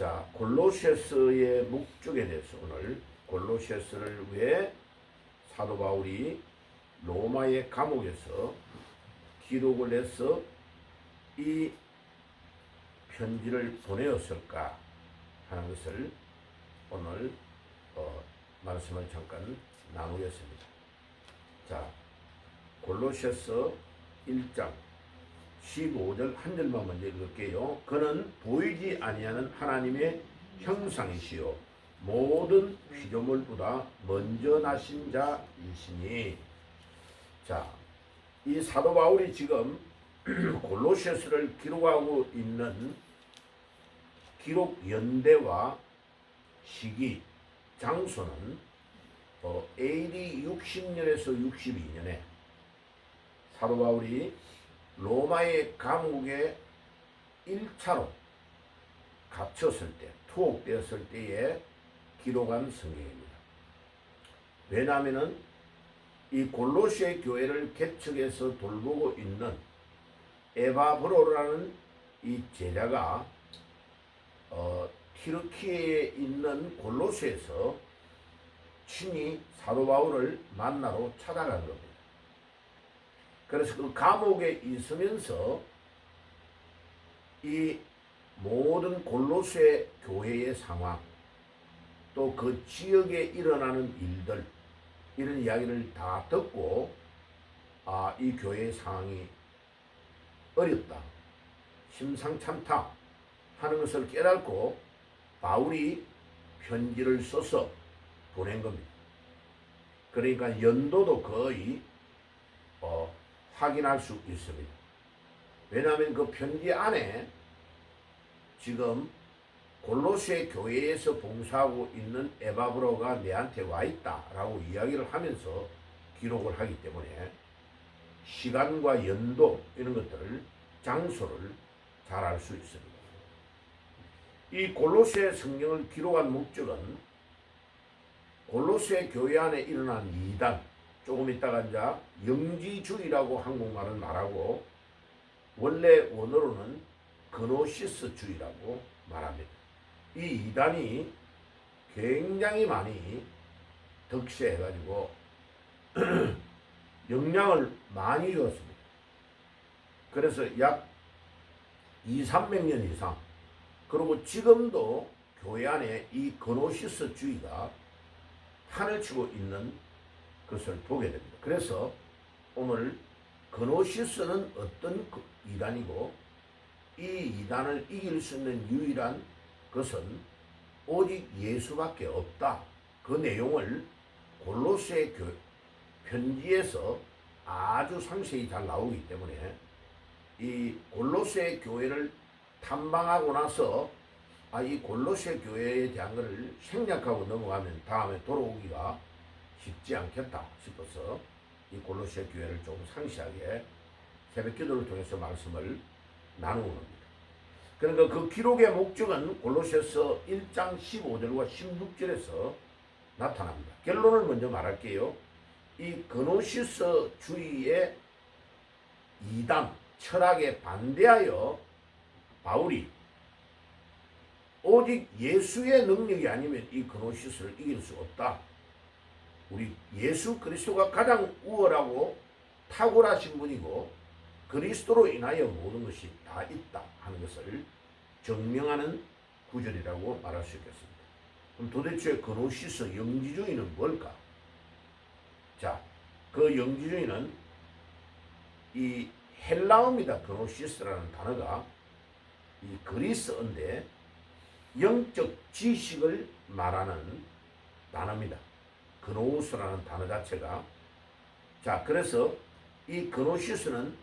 자, 골로시스의 목적에 대해서 오늘 골로시스를 위해 사도 바울이 로마의 감옥에서 기록을 해서 이 편지를 보내었을까 하는 것을 오늘 어, 말씀을 잠깐 나누겠습니다. 자, 골로새서 1장 15절 한 절만 먼저 읽을게요. 그는 보이지 아니하는 하나님의 형상이시요 모든 피조물보다 먼저 나신 자이시니 자, 이 사도 바울이 지금 골로새서를 기록하고 있는 기록 연대와 시기 장소는 어, AD 60년에서 62년에 사도 바울이 로마의 감옥에 1차로 갇혔을 때, 투옥되었을 때에 기록한 성경입니다. 왜냐하면은 이 골로시의 교회를 개척해서 돌보고 있는 에바브로라는 이 제자가 어, 티르키에 있는 골로스에서 친히 사도 바울을 만나러 찾아간 겁니다. 그래서 그 감옥에 있으면서 이 모든 골로새 교회의 상황 또 그 지역에 일어나는 일들 이런 이야기를 다 듣고 아 이 교회의 상황이 어렵다 심상찮다 하는 것을 깨닫고 바울이 편지를 써서 보낸 겁니다. 그러니까 연도도 거의 어, 확인할 수 있습니다. 왜냐하면 그 편지 안에 지금 골로새 교회에서 봉사하고 있는 에바브로가 내한테 와 있다라고 이야기를 하면서 기록을 하기 때문에 시간과 연도 이런 것들을 장소를 잘 알 수 있습니다. 이 골로새 성경을 기록한 목적은 골로새 교회 안에 일어난 이단 조금 있다가 이제 영지주의라고 한국말을 말하고 원래 원어로는 그노시스주의라고 말합니다. 이 이단이 굉장히 많이 득세해가지고 영향을 많이 주었습니다. 그래서 약 2, 300년 이상 그리고 지금도 교회 안에 이 그노시스주의가 판을 치고 있는 것을 보게 됩니다. 그래서 오늘 그노시스는 어떤 그 이단이고 이 이단을 이길 수 있는 유일한 것은 오직 예수밖에 없다. 그 내용을 골로새 교 편지에서 아주 상세히 잘 나오기 때문에 이 골로새 교회를 탐방하고 나서 아, 이 골로새 교회에 대한 것을 생략하고 넘어가면 다음에 돌아오기가 쉽지 않겠다 싶어서 이 골로새 교회를 좀 상세하게 새벽 기도를 통해서 말씀을 나누는 겁니다. 그러니까 그 기록의 목적은 골로새서 1장 15절과 16절에서 나타납니다. 결론을 먼저 말할게요. 이 그노시스 주의의 이단 철학에 반대하여 바울이 오직 예수의 능력이 아니면 이 그노시스를 이길 수 없다. 우리 예수 그리스도가 가장 우월하고 탁월하신 분이고 그리스도로 인하여 모든 것이 다 있다 하는 것을 증명하는 구절이라고 말할 수 있겠습니다. 그럼 도대체 그노시스 영지주의는 뭘까? 자, 그 영지주의는 이 헬라어입니다. 그노시스라는 단어가 이 그리스어인데 영적 지식을 말하는 단어입니다. 그노우스라는 단어 자체가 자 그래서 이 그노시스는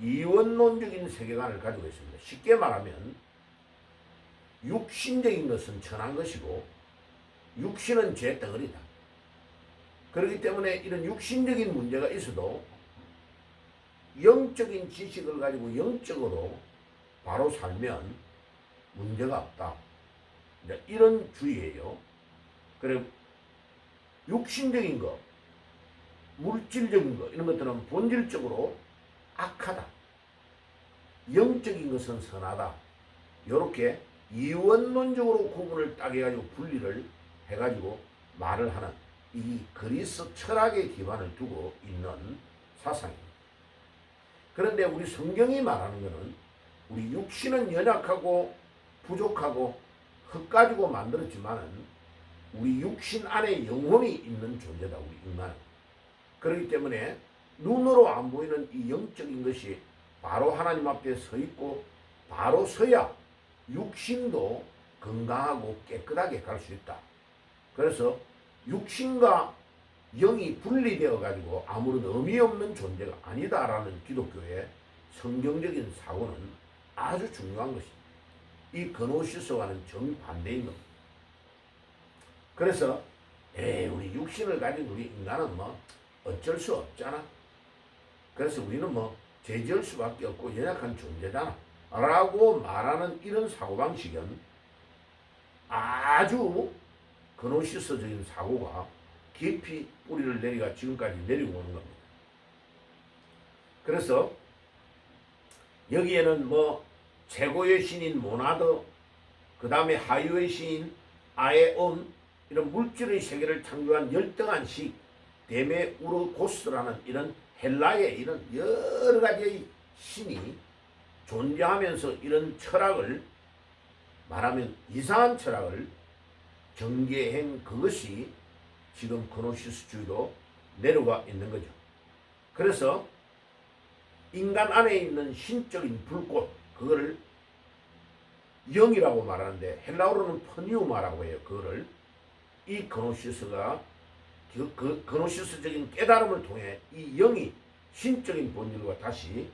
이원론적인 세계관을 가지고 있습니다. 쉽게 말하면 육신적인 것은 천한 것이고 육신은 죄 덩어리다. 그렇기 때문에 이런 육신적인 문제가 있어도 영적인 지식을 가지고 영적으로 바로 살면 문제가 없다. 이런 주의예요. 그래 육신적인 거, 물질적인 거 이런 것들은 본질적으로 악하다. 영적인 것은 선하다. 이렇게 이원론적으로 구분을 딱 해가지고 분리를 해가지고 말을 하는 이 그리스 철학의 기반을 두고 있는 사상입니다. 그런데 우리 성경이 말하는 것은 우리 육신은 연약하고 부족하고 흙 가지고 만들었지만은 우리 육신 안에 영혼이 있는 존재다 우리 인간은. 그렇기 때문에 눈으로 안 보이는 이 영적인 것이 바로 하나님 앞에 서 있고 바로 서야 육신도 건강하고 깨끗하게 갈 수 있다. 그래서 육신과 영이 분리되어 가지고 아무런 의미 없는 존재가 아니다라는 기독교의 성경적인 사고는 아주 중요한 것입니다. 이 근호시스와는 정반대인 겁니다. 그래서 에이 우리 육신을 가진 우리 인간은 뭐 어쩔 수 없잖아. 그래서 우리는 뭐 죄지을 수밖에 없고 연약한 존재잖아. 라고 말하는 이런 사고방식은 아주 근호시스적인 사고가 깊이 뿌리를 내리가 지금까지 내리고 오는 겁니다. 그래서 여기에는 뭐 최고의 신인 모나드, 그 다음에 하유의 신인 아에온 이런 물질의 세계를 창조한 열등한 식 데메우르고스라는 이런 헬라의 이런 여러 가지의 신이 존재하면서 이런 철학을 말하면 이상한 철학을 전개한 그것이 지금 그노시스주의로 내려가 있는 거죠. 그래서 인간 안에 있는 신적인 불꽃 그거를 영이라고 말하는데 헬라어로는 퍼니우마라고 해요. 그거를 이 그노시스가 그, 그 그노시스적인 깨달음을 통해 이 영이 신적인 본질과 다시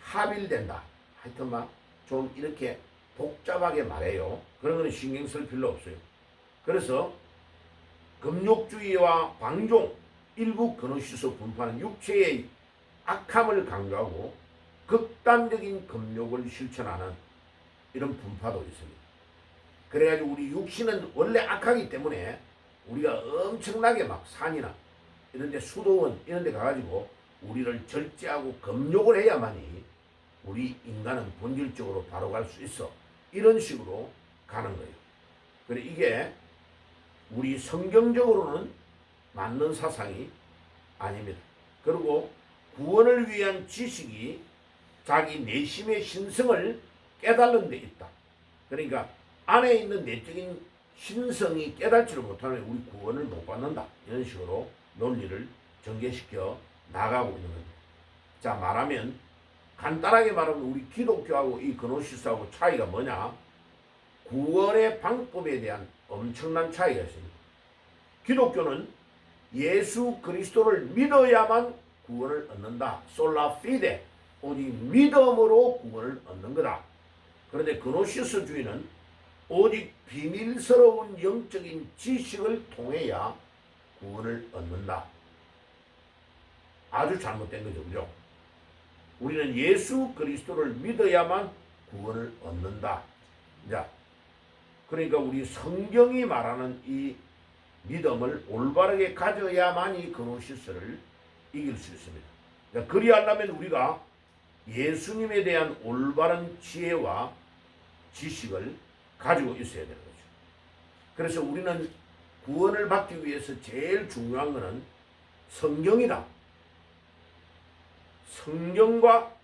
합일된다. 하여튼 막 좀 이렇게 복잡하게 말해요. 그런 거는 신경 쓸 필요 없어요. 그래서 금욕주의와 방종, 일부 근호시서 분파는 육체의 악함을 강조하고 극단적인 금욕을 실천하는 이런 분파도 있습니다. 그래가지고 우리 육신은 원래 악하기 때문에 우리가 엄청나게 막 산이나 이런데 수도원 이런데 가가지고 우리를 절제하고 금욕을 해야만이 우리 인간은 본질적으로 바로 갈 수 있어. 이런 식으로 가는 거예요. 그래 이게 우리 성경적으로는 맞는 사상이 아닙니다. 그리고 구원을 위한 지식이 자기 내심의 신성을 깨달는 데 있다. 그러니까 안에 있는 내적인 신성이 깨닫지를 못하면 우리 구원을 못 받는다. 이런 식으로 논리를 전개시켜 나가고 있는 겁니다. 자, 말하면 간단하게 말하면 우리 기독교하고 이 그노시스하고 차이가 뭐냐? 구원의 방법에 대한 엄청난 차이가 있습니다. 기독교는 예수 그리스도를 믿어야만 구원을 얻는다. 솔라 피데. 오직 믿음으로 구원을 얻는 거다. 그런데 그노시스주의는 오직 비밀스러운 영적인 지식을 통해야 구원을 얻는다. 아주 잘못된 거죠. 그죠? 우리는 예수 그리스도를 믿어야만 구원을 얻는다. 자, 그러니까 우리 성경이 말하는 이 믿음을 올바르게 가져야만이 그노시스를 이길 수 있습니다. 그러니까 그리하려면 우리가 예수님에 대한 올바른 지혜와 지식을 가지고 있어야 되는 거죠. 그래서 우리는 구원을 받기 위해서 제일 중요한 것은 성경이다. 성경과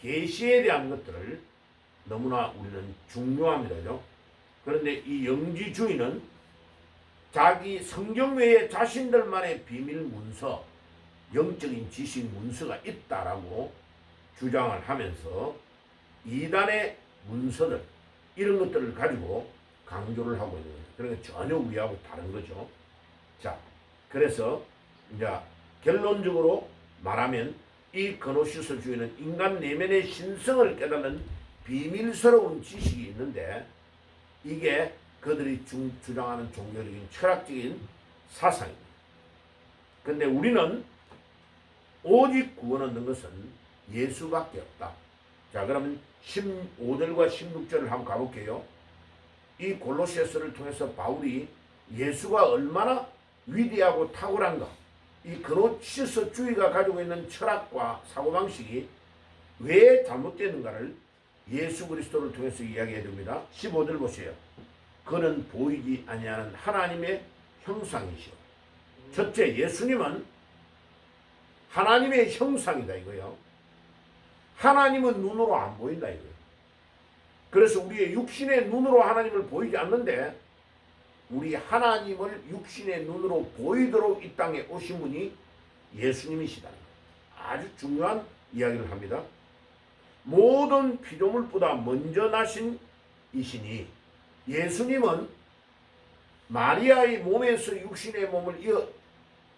계시에 대한 것들을 너무나 우리는 중요합니다. 그런데 이 영지주의는 자기 성경 외에 자신들만의 비밀 문서, 영적인 지식 문서가 있다라고 주장을 하면서 이단의 문서들 이런 것들을 가지고 강조를 하고 있는 거죠. 그러니까 전혀 우리하고 다른 거죠. 자, 그래서 이제 결론적으로 말하면 이 그노시스주의는 인간 내면의 신성을 깨닫는 비밀스러운 지식이 있는데 이게 그들이 중, 주장하는 종교적인 철학적인 사상입니다. 근데 우리는 오직 구원 얻는 것은 예수밖에 없다. 자, 그러면 15절과 16절을 한번 가볼게요. 이 골로시스를 통해서 바울이 예수가 얼마나 위대하고 탁월한가, 이 그노시스주의가 가지고 있는 철학과 사고방식이 왜 잘못되는가를 예수 그리스도를 통해서 이야기해 줍니다. 15절 보세요. 그는 보이지 아니하는 하나님의 형상이시오. 첫째 예수님은 하나님의 형상이다 이거요. 하나님은 눈으로 안 보인다 이거예요. 그래서 우리의 육신의 눈으로 하나님을 보이지 않는데 우리 하나님을 육신의 눈으로 보이도록 이 땅에 오신 분이 예수님이시다는 거예요. 아주 중요한 이야기를 합니다. 모든 피조물보다 먼저 나신 이시니 예수님은 마리아의 몸에서 육신의 몸을 이어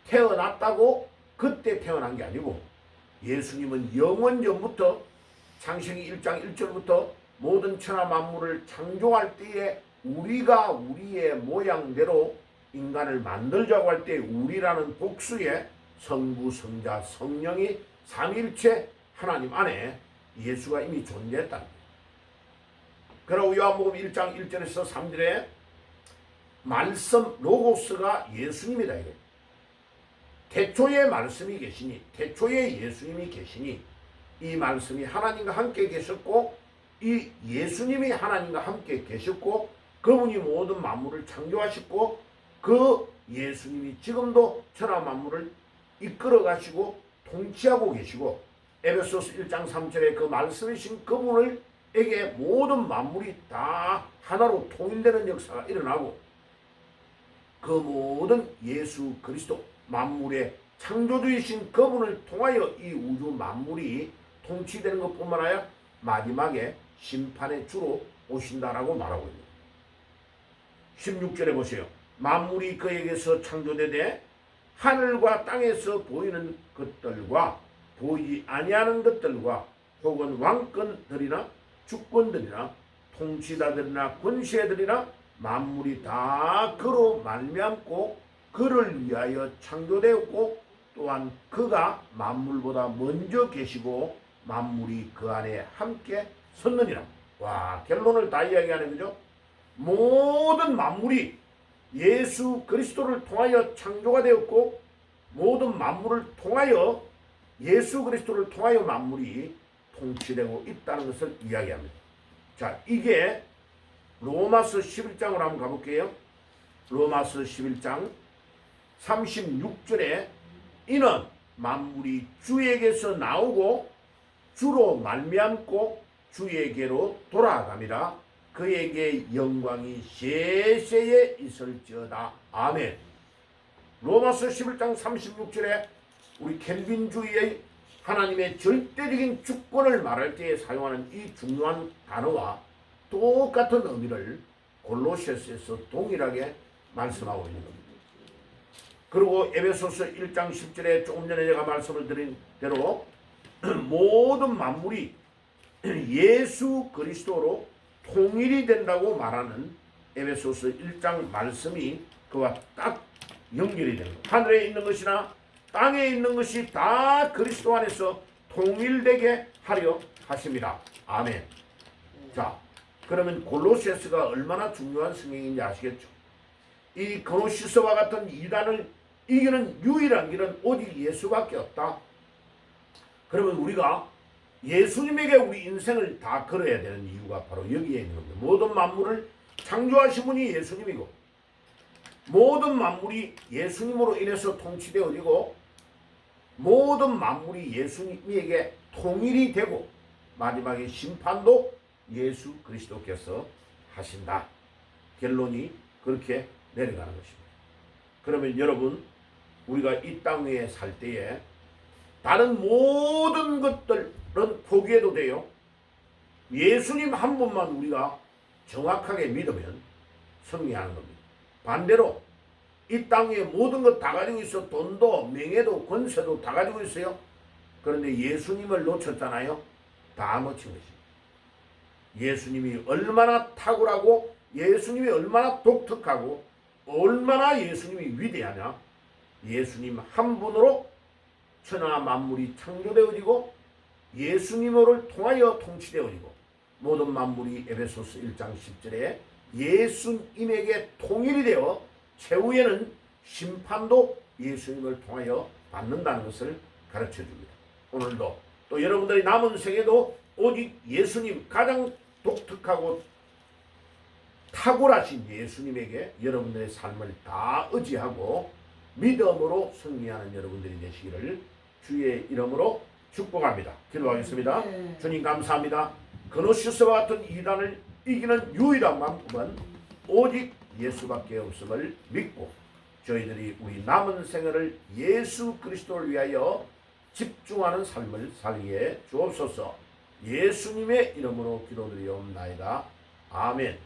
태어났다고 그때 태어난 게 아니고 예수님은 영원 전부터 창세기 1장 1절부터 모든 천하 만물을 창조할 때에 우리가 우리의 모양대로 인간을 만들자고 할 때 우리라는 복수의 성부, 성자, 성령이 삼일체 하나님 안에 예수가 이미 존재했다는 거예요. 그리고 요한복음 1장 1절에서 3절에 말씀 로고스가 예수님이다 이게. 태초에 말씀이 계시니 태초에 예수님이 계시니 이 말씀이 하나님과 함께 계셨고 이 예수님이 하나님과 함께 계셨고 그분이 모든 만물을 창조하셨고 그 예수님이 지금도 천하 만물을 이끌어 가시고 통치하고 계시고 에베소스 1장 3절에 그 말씀이신 그분을 에게 모든 만물이 다 하나로 통일되는 역사가 일어나고 그 모든 예수 그리스도 만물의 창조주이신 그분을 통하여 이 우주 만물이 통치되는 것뿐만 아니라 마지막에 심판의 주로 오신다라고 말하고 있습니다. 16절에 보세요. 만물이 그에게서 창조되되 하늘과 땅에서 보이는 것들과 보이지 아니하는 것들과 혹은 왕권들이나 주권들이나 통치자들이나 권세들이나 만물이 다 그로 말미암고 그를 위하여 창조되었고 또한 그가 만물보다 먼저 계시고 만물이 그 안에 함께 섰느니라. 와 결론을 다 이야기하는 거죠. 모든 만물이 예수 그리스도를 통하여 창조가 되었고 모든 만물을 통하여 예수 그리스도를 통하여 만물이 통치되고 있다는 것을 이야기합니다. 자, 이게 로마서 11장으로 한번 가볼게요. 로마서 11장 36절에 이는 만물이 주에게서 나오고 주로 말미암고 주에게로 돌아갑니다. 그에게 영광이 세세에 있을지어다. 아멘. 로마서 11장 36절에 우리 켈빈주의의 하나님의 절대적인 주권을 말할 때에 사용하는 이 중요한 단어와 똑같은 의미를 골로시스에서 동일하게 말씀하고 있는 겁니다. 그리고 에베소서 1장 10절에 조금 전에 제가 말씀을 드린 대로 모든 만물이 예수 그리스도로 통일이 된다고 말하는 에베소서 1장 말씀이 그와 딱 연결이 되는 거예요. 하늘에 있는 것이나 땅에 있는 것이 다 그리스도 안에서 통일되게 하려 하십니다. 아멘. 자, 그러면 골로시스가 얼마나 중요한 성경인지 아시겠죠? 이 고노시스와 같은 이단을 이기는 유일한 길은 오직 예수밖에 없다. 그러면 우리가 예수님에게 우리 인생을 다 걸어야 되는 이유가 바로 여기에 있는 겁니다. 모든 만물을 창조하신 분이 예수님이고 모든 만물이 예수님으로 인해서 통치되어지고 모든 만물이 예수님에게 통일이 되고 마지막에 심판도 예수 그리스도께서 하신다. 결론이 그렇게 내려가는 것입니다. 그러면 여러분 우리가 이 땅 위에 살 때에 다른 모든 것들은 포기해도 돼요. 예수님 한 분만 우리가 정확하게 믿으면 승리하는 겁니다. 반대로 이땅 위에 모든 것 다 가지고 있어 돈도 명예도 권세도 다 가지고 있어요. 그런데 예수님을 놓쳤잖아요. 다 놓친 것입니다. 예수님이 얼마나 탁월하고 예수님이 얼마나 독특하고 얼마나 예수님이 위대하냐. 예수님 한 분으로 천하 만물이 창조되어지고 예수님을 통하여 통치되어지고 모든 만물이 에베소스 1장 10절에 예수님에게 통일이 되어 최후에는 심판도 예수님을 통하여 받는다는 것을 가르쳐 줍니다. 오늘도 또 여러분들이 남은 생에도 오직 예수님 가장 독특하고 탁월하신 예수님에게 여러분들의 삶을 다 의지하고 믿음으로 승리하는 여러분들이 되시기를 주의 이름으로 축복합니다. 기도하겠습니다. 네. 주님 감사합니다. 그노시스와 같은 이단을 이기는 유일한 방법은 오직 예수밖에 없음을 믿고 저희들이 우리 남은 생애를 예수 그리스도를 위하여 집중하는 삶을 살게 주옵소서. 예수님의 이름으로 기도드리옵나이다. 아멘.